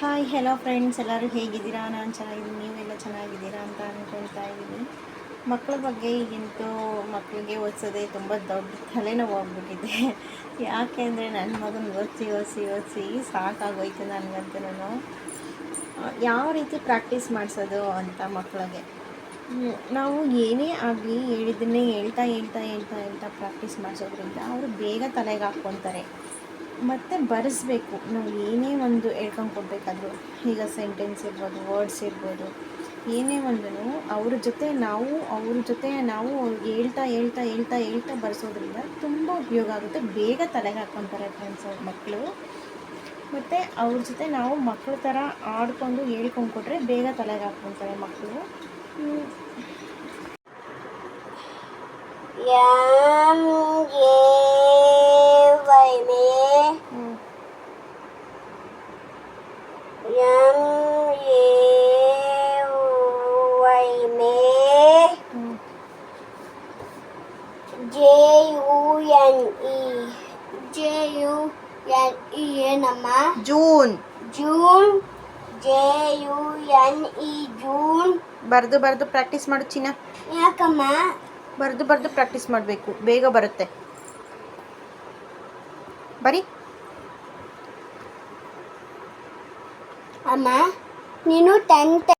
Hi hello friends ಎಲ್ಲರೂ ಹೇಗಿದ್ದೀರಾ? ನಾನು ಚೆನ್ನಾಗಿದ್ದೀನಿ. ನೀವೆಲ್ಲ ಚೆನ್ನಾಗಿದ್ದೀರಾ ಅಂತ ಅಂದ್ಕೊಳ್ತಾ ಇದ್ದೀನಿ. ಮಕ್ಕಳ ಬಗ್ಗೆ ಈಗಂತೂ ಮಕ್ಕಳಿಗೆ ಓದಿಸೋದೇ ತುಂಬ ದೊಡ್ಡ ತಲೆನೋವು ಆಗ್ಬಿಟ್ಟಿದೆ. ಯಾಕೆ ಅಂದರೆ ನನ್ನ ಮಗನ ಓದಿಸಿ ಓದಿಸಿ ಓದಿಸಿ ಸಾಕಾಗೋಯ್ತು ನನಗಂತೂ. ಯಾವ ರೀತಿ ಪ್ರಾಕ್ಟೀಸ್ ಮಾಡಿಸೋದು ಅಂತ ಮಕ್ಕಳಿಗೆ? ನಾವು ಏನೇ ಆಗಲಿ ಹೇಳಿದ್ದನ್ನೇ ಹೇಳ್ತಾ ಹೇಳ್ತಾ ಹೇಳ್ತಾ ಹೇಳ್ತಾ ಪ್ರಾಕ್ಟೀಸ್ ಮಾಡಿಸೋದ್ರಿಂದ ಅವರು ಬೇಗ ತಲೆಗೆ ಹಾಕ್ಕೊತಾರೆ. ಮತ್ತು ಬರೆಸ್ಬೇಕು. ನಾವು ಏನೇ ಒಂದು ಹೇಳ್ಕೊಂಡು ಕೊಡಬೇಕಾದ್ರು ಈಗ ಸೆಂಟೆನ್ಸ್ ಇರ್ಬೋದು ವರ್ಡ್ಸ್ ಇರ್ಬೋದು ಏನೇ ಒಂದು ಅವ್ರ ಜೊತೆ ನಾವು ಅವ್ರ ಜೊತೆ ನಾವು ಹೇಳ್ತಾ ಹೇಳ್ತಾ ಹೇಳ್ತಾ ಹೇಳ್ತಾ ಬರೆಸೋದ್ರಿಂದ ತುಂಬ ಉಪಯೋಗ ಆಗುತ್ತೆ. ಬೇಗ ತಲೆಗೆ ಹಾಕ್ಕೊತಾರೆ ಫ್ರೆಂಡ್ಸ್ ಅವ್ರ ಮಕ್ಕಳು ಮತ್ತು ಅವ್ರ ಜೊತೆ ನಾವು ಮಕ್ಕಳ ಥರ ಆಡ್ಕೊಂಡು ಹೇಳ್ಕೊಂಡು ಕೊಟ್ಟರೆ ಬೇಗ ತಲೆಗೆ ಹಾಕ್ಕೊತಾರೆ ಮಕ್ಕಳು ಹ್ಮ್, J U N E J U N E ಏನಮ್ಮ? June. June J U N E June. ಬರೆದು ಬರೆದು ಪ್ರಾಕ್ಟೀಸ್ ಮಾಡು ಚಿನ್ನ. ಯಾಕಮ್ಮ? ಬರೆದು ಬರೆದು ಪ್ರಾಕ್ಟೀಸ್ ಮಾಡಬೇಕು ಬೇಗ ಬರುತ್ತೆ. ಬರೀ ಅಮ್ಮ ನೀನು ಟೆಂತ್